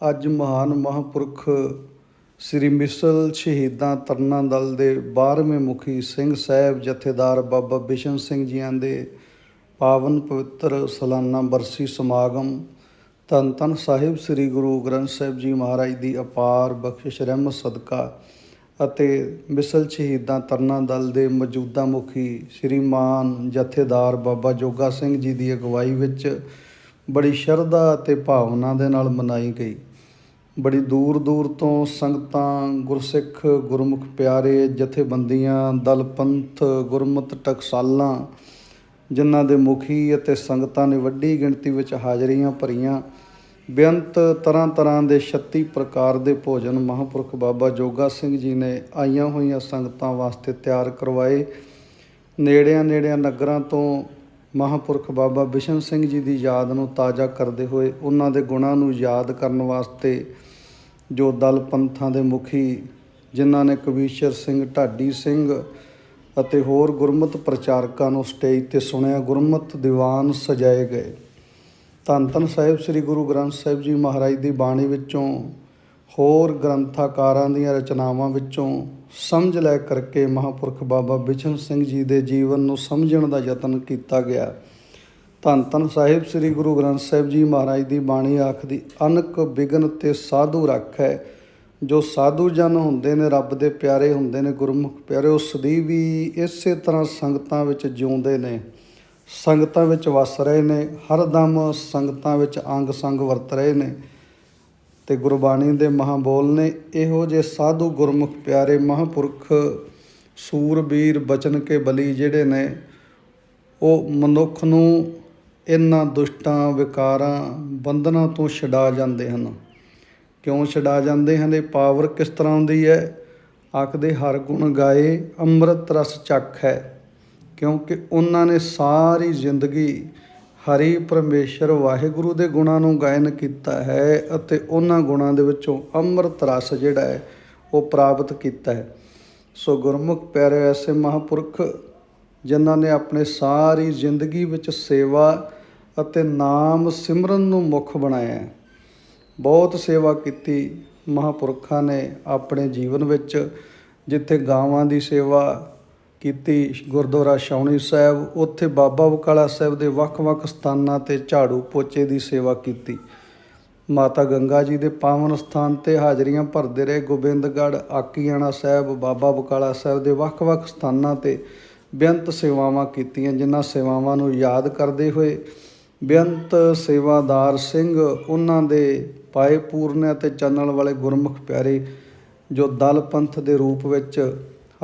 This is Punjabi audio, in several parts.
ਅੱਜ ਮਹਾਨ ਮਹਾਂਪੁਰਖ ਸ੍ਰੀ ਮਿਸਲ ਸ਼ਹੀਦਾਂ ਤਰਨਾ ਦਲ ਦੇ 12ਵੇਂ ਮੁਖੀ ਸਿੰਘ ਸਾਹਿਬ ਜਥੇਦਾਰ ਬਾਬਾ ਬਿਸ਼ਨ ਸਿੰਘ ਜੀਆਂ ਦੇ ਪਾਵਨ ਪਵਿੱਤਰ ਸਾਲਾਨਾ ਬਰਸੀ ਸਮਾਗਮ, ਧੰਨ ਧੰਨ ਸਾਹਿਬ ਸ੍ਰੀ ਗੁਰੂ ਗ੍ਰੰਥ ਸਾਹਿਬ ਜੀ ਮਹਾਰਾਜ ਦੀ ਅਪਾਰ ਬਖਸ਼ਿਸ਼ ਰਹਿਮਤ ਸਦਕਾ ਅਤੇ ਮਿਸਲ ਸ਼ਹੀਦਾਂ ਤਰਨਾ ਦਲ ਦੇ ਮੌਜੂਦਾ ਮੁਖੀ ਸ਼੍ਰੀਮਾਨ ਜਥੇਦਾਰ ਬਾਬਾ ਜੋਗਾ ਸਿੰਘ ਜੀ ਦੀ ਅਗਵਾਈ ਵਿੱਚ ਬੜੀ ਸ਼ਰਧਾ ਅਤੇ ਭਾਵਨਾ ਦੇ ਨਾਲ ਮਨਾਈ ਗਈ। ਬੜੀ ਦੂਰ ਦੂਰ ਤੋਂ ਸੰਗਤਾਂ, ਗੁਰਸਿੱਖ, ਗੁਰਮੁਖ ਪਿਆਰੇ, ਜਥੇਬੰਦੀਆਂ ਦਲ ਪੰਥ ਗੁਰਮਤ ਟਕਸਾਲਾਂ, ਜਿਨ੍ਹਾਂ ਦੇ ਮੁਖੀ ਅਤੇ ਸੰਗਤਾਂ ਨੇ ਵੱਡੀ ਗਿਣਤੀ ਵਿੱਚ ਹਾਜ਼ਰੀਆਂ ਭਰੀਆਂ, ਬੇਅੰਤ ਤਰ੍ਹਾਂ ਤਰ੍ਹਾਂ ਦੇ 36 ਪ੍ਰਕਾਰ ਦੇ ਭੋਜਨ ਮਹਾਂਪੁਰਖ ਬਾਬਾ ਜੋਗਾ ਸਿੰਘ ਜੀ ਨੇ ਆਈਆਂ ਹੋਈਆਂ ਸੰਗਤਾਂ ਵਾਸਤੇ ਤਿਆਰ ਕਰਵਾਏ। ਨੇੜਿਆਂ ਨੇੜਿਆਂ ਨਗਰਾਂ ਤੋਂ ਮਹਾਂਪੁਰਖ ਬਾਬਾ ਬਿਸ਼ਨ ਸਿੰਘ ਜੀ ਦੀ ਯਾਦ ਨੂੰ ਤਾਜ਼ਾ ਕਰਦੇ ਹੋਏ ਉਹਨਾਂ ਦੇ ਗੁਣਾਂ ਨੂੰ ਯਾਦ ਕਰਨ ਵਾਸਤੇ ਜੋ ਦਲ ਪੰਥਾਂ ਦੇ ਮੁਖੀ ਜਿਨ੍ਹਾਂ ਨੇ ਕਵੀਸ਼ਰ ਸਿੰਘ ਢਾਡੀ ਸਿੰਘ ਅਤੇ ਹੋਰ ਗੁਰਮਤ ਪ੍ਰਚਾਰਕਾਂ ਨੂੰ ਸਟੇਜ ਤੇ ਸੁਣਿਆ ਗੁਰਮਤ ਦੀਵਾਨ ਸਜਾਏ ਗਏ। ਧੰਨ ਧੰਨ ਸਾਹਿਬ ਸ੍ਰੀ ਗੁਰੂ ਗ੍ਰੰਥ ਸਾਹਿਬ ਜੀ ਮਹਾਰਾਜ ਦੀ ਬਾਣੀ ਵਿੱਚੋਂ ਹੋਰ ਗ੍ਰੰਥਾਕਾਰਾਂ ਦੀਆਂ ਰਚਨਾਵਾਂ ਵਿੱਚੋਂ ਸਮਝ ਲੈ ਕਰਕੇ ਮਹਾਂਪੁਰਖ ਬਾਬਾ ਬਿਸ਼ਨ ਸਿੰਘ ਜੀ ਦੇ ਜੀਵਨ ਨੂੰ ਸਮਝਣ ਦਾ ਯਤਨ ਕੀਤਾ ਗਿਆ। ਧੰਨ ਧੰਨ ਸਾਹਿਬ, ਸ੍ਰੀ ਗੁਰੂ ਗ੍ਰੰਥ ਸਾਹਿਬ ਜੀ ਮਹਾਰਾਜ ਦੀ ਬਾਣੀ ਆਖਦੀ ਅਨਕ ਬਿਗਨ ਤੇ ਸਾਧੂ ਰੱਖੈ ਜੋ ਸਾਧੂ ਜਨ ਹੁੰਦੇ ਨੇ, ਰੱਬ ਦੇ ਪਿਆਰੇ ਹੁੰਦੇ ਨੇ, ਗੁਰਮੁਖ ਪਿਆਰੇ ਉਸ ਦੀ ਵੀ ਇਸੇ ਤਰ੍ਹਾਂ ਸੰਗਤਾਂ ਵਿੱਚ ਜਿਉਂਦੇ ਨੇ। ਸੰਗਤਾਂ ਵਿੱਚ ਵਸ ਰਹੇ ਨੇ, ਹਰਦਮ ਸੰਗਤਾਂ ਵਿੱਚ ਅੰਗ ਸੰਗ ਵਰਤ ਰਹੇ ਨੇ। ਤੇ ਗੁਰਬਾਣੀ ਦੇ ਮਹਾਬੋਲ ਨੇ ਇਹੋ ਜੇ ਸਾਧੂ ਗੁਰਮੁਖ ਪਿਆਰੇ ਮਹਾਂਪੁਰਖ ਸੂਰਬੀਰ ਬਚਨ ਕੇ ਬਲੀ ਜਿਹੜੇ ਨੇ, ਉਹ ਮਨੁੱਖ ਨੂੰ ਇਹਨਾਂ ਦੁਸ਼ਟਾਂ, ਵਿਕਾਰਾਂ, ਬੰਧਨਾਂ ਤੋਂ ਛਡਾ ਜਾਂਦੇ ਹਨ। ਕਿਉਂ ਛਡਾ ਜਾਂਦੇ ਹਨ? ਇਹ ਪਾਵਰ ਕਿਸ ਤਰ੍ਹਾਂ ਆਉਂਦੀ ਹੈ? ਆਖਦੇ, ਹਰ ਗੁਣ ਗਾਏ, ਅੰਮ੍ਰਿਤ ਰਸ ਚੱਖ ਹੈ। ਕਿਉਂਕਿ ਉਹਨਾਂ ਨੇ ਸਾਰੀ ਜ਼ਿੰਦਗੀ ਹਰੀ ਪਰਮੇਸ਼ਰ ਵਾਹਿਗੁਰੂ ਦੇ ਗੁਣਾਂ ਨੂੰ ਗਾਇਨ ਕੀਤਾ ਹੈ ਅਤੇ ਉਹਨਾਂ ਗੁਣਾਂ ਦੇ ਵਿੱਚੋਂ ਅੰਮ੍ਰਿਤ ਰਸ ਜਿਹੜਾ ਹੈ, ਉਹ ਪ੍ਰਾਪਤ ਕੀਤਾ ਹੈ। ਸੋ ਗੁਰਮੁਖ ਪਿਆਰੇ ਐਸੇ ਮਹਾਂਪੁਰਖ, ਜਿਨ੍ਹਾਂ ਨੇ ਆਪਣੇ ਸਾਰੀ ਜ਼ਿੰਦਗੀ ਵਿੱਚ ਸੇਵਾ ਅਤੇ ਨਾਮ ਸਿਮਰਨ ਨੂੰ ਮੁੱਖ ਬਣਾਇਆ ਬਹੁਤ ਸੇਵਾ ਕੀਤੀ ਮਹਾਂਪੁਰਖਾਂ ਨੇ ਆਪਣੇ ਜੀਵਨ ਵਿੱਚ, ਜਿੱਥੇ ਗਾਵਾਂ ਦੀ ਸੇਵਾ ਕੀਤੀ ਗੁਰਦੁਆਰਾ ਛਾਉਣੀ ਸਾਹਿਬ, ਉੱਥੇ ਬਾਬਾ ਬਕਾਲਾ ਸਾਹਿਬ ਦੇ ਵੱਖ-ਵੱਖ ਸਥਾਨਾਂ ਤੇ ਝਾੜੂ ਪੋਚੇ ਦੀ ਸੇਵਾ ਕੀਤੀ। ਮਾਤਾ ਗੰਗਾ ਜੀ ਦੇ ਪਾਵਨ ਸਥਾਨ ਤੇ ਹਾਜ਼ਰੀਆਂ ਭਰਦੇ ਰਹੇ ਗੋਬਿੰਦਗੜ੍ਹ, ਆਕੀਆਣਾ ਸਾਹਿਬ, ਬਾਬਾ ਬਕਾਲਾ ਸਾਹਿਬ ਦੇ ਵੱਖ-ਵੱਖ ਸਥਾਨਾਂ ਤੇ ਬੇਅੰਤ ਸੇਵਾਵਾਂ ਕੀਤੀਆਂ, ਜਿਨ੍ਹਾਂ ਸੇਵਾਵਾਂ ਨੂੰ ਯਾਦ ਕਰਦੇ ਹੋਏ ਬੇਅੰਤ ਸੇਵਾਦਾਰ ਸਿੰਘ ਉਹਨਾਂ ਦੇ ਪਾਏ ਪੂਰਨ ਅਤੇ ਚੰਨਣ ਵਾਲੇ ਗੁਰਮੁਖ ਪਿਆਰੇ, ਜੋ ਦਲ ਪੰਥ ਦੇ ਰੂਪ ਵਿੱਚ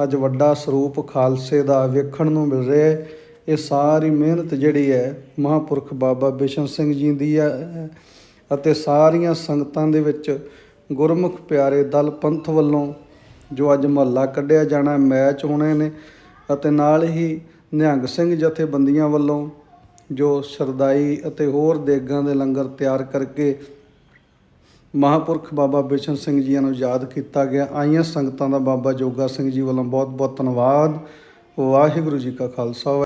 ਅੱਜ ਵੱਡਾ ਸਰੂਪ ਖਾਲਸੇ ਦਾ ਵੇਖਣ ਨੂੰ ਮਿਲ ਰਿਹਾ ਹੈ। ਇਹ ਸਾਰੀ ਮਿਹਨਤ ਜਿਹੜੀ ਹੈ, ਮਹਾਂਪੁਰਖ ਬਾਬਾ ਬਿਸ਼ਨ ਸਿੰਘ ਜੀ ਦੀ ਹੈ ਅਤੇ ਸਾਰੀਆਂ ਸੰਗਤਾਂ ਦੇ ਵਿੱਚ ਗੁਰਮੁਖ ਪਿਆਰੇ ਦਲ ਪੰਥ ਵੱਲੋਂ ਜੋ ਅੱਜ ਮਹੱਲਾ ਕੱਢਿਆ ਜਾਣਾ ਮੈਚ ਹੋਣੇ ਨੇ ਅਤੇ ਨਾਲ ਹੀ ਨਿਹੰਗ ਸਿੰਘ ਜਥੇਬੰਦੀਆਂ ਵੱਲੋਂ ਜੋ ਸਰਦਾਈ ਅਤੇ ਹੋਰ ਦੇਗਾਂ ਦੇ ਲੰਗਰ ਤਿਆਰ ਕਰਕੇ ਮਹਾਂਪੁਰਖ ਬਾਬਾ ਬਿਸ਼ਨ ਸਿੰਘ ਜੀਆਂ ਨੂੰ ਯਾਦ ਕੀਤਾ ਗਿਆ। ਆਈਆਂ ਸੰਗਤਾਂ ਦਾ ਬਾਬਾ ਜੋਗਾ ਸਿੰਘ ਜੀ ਵੱਲੋਂ ਬਹੁਤ ਬਹੁਤ ਧੰਨਵਾਦ। ਵਾਹਿਗੁਰੂ ਜੀ ਕਾ ਖਾਲਸਾ।